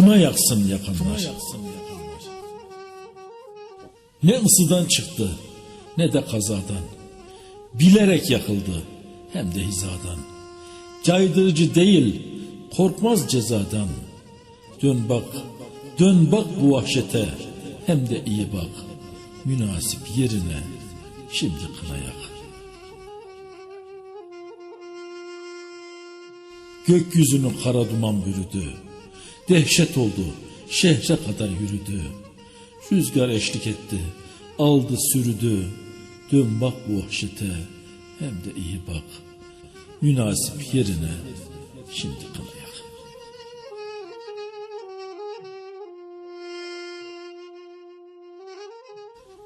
Kına yaksın yakanlar. Ne ısıdan çıktı ne de kazadan. Bilerek yakıldı hem de hizadan. Caydırıcı değil korkmaz cezadan. Dön bak, dön bak bu vahşete hem de iyi bak. Münasip yerine şimdi kına yak. Gökyüzünü kara duman bürüdü. Dehşet oldu, şehre kadar yürüdü. Rüzgar eşlik etti, aldı sürüdü. Dön bak bu vahşete, hem de iyi bak. Münasip yerine şimdi kılayak.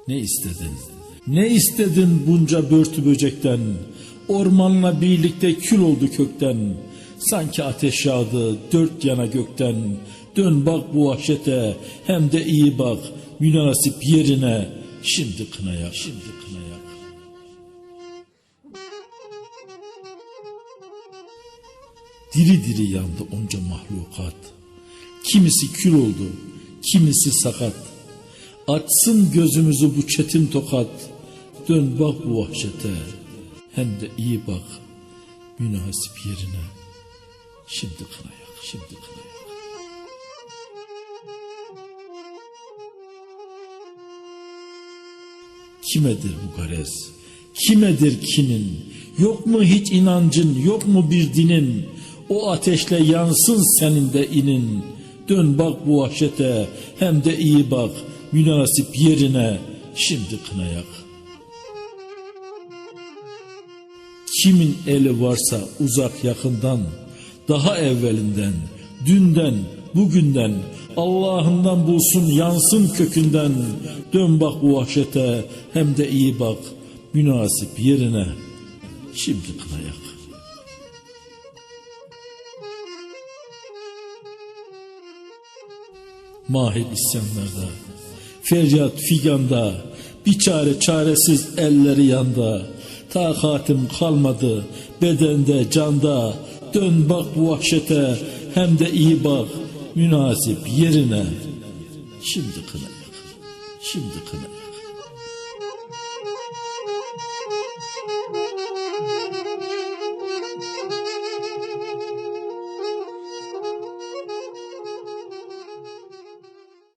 Ne istedin? Ne istedin bunca börtü böcekten? Ormanla birlikte kül oldu kökten. Sanki ateş yağdı dört yana gökten. Dön bak bu vahşete hem de iyi bak. Münasip yerine şimdi kınayak. Şimdi kınayak. Diri diri yandı onca mahlukat. Kimisi kül oldu, kimisi sakat. Açsın gözümüzü bu çetin tokat. Dön bak bu vahşete. Hem de iyi bak. Münasip yerine. Şimdi kınayak, şimdi kınayak. Kimedir bu garez? Kimedir kinin? Yok mu hiç inancın, yok mu bir dinin? O ateşle yansın senin de inin. Dön bak bu vahşete, hem de iyi bak. Münasip yerine, şimdi kınayak. Kimin eli varsa uzak yakından, daha evvelinden, dünden, bugünden, Allah'ından bulsun yansın kökünden. Dön bak bu vahşete hem de iyi bak münasip yerine. Şimdi kınayak. Mahir isyanlarda, feryat figanda, bir çare çaresiz elleri yanda. Takatim kalmadı bedende canda. Dön bak bu vahşete hem de iyi bak münasip yerine. Şimdi kınayak, şimdi kınayak.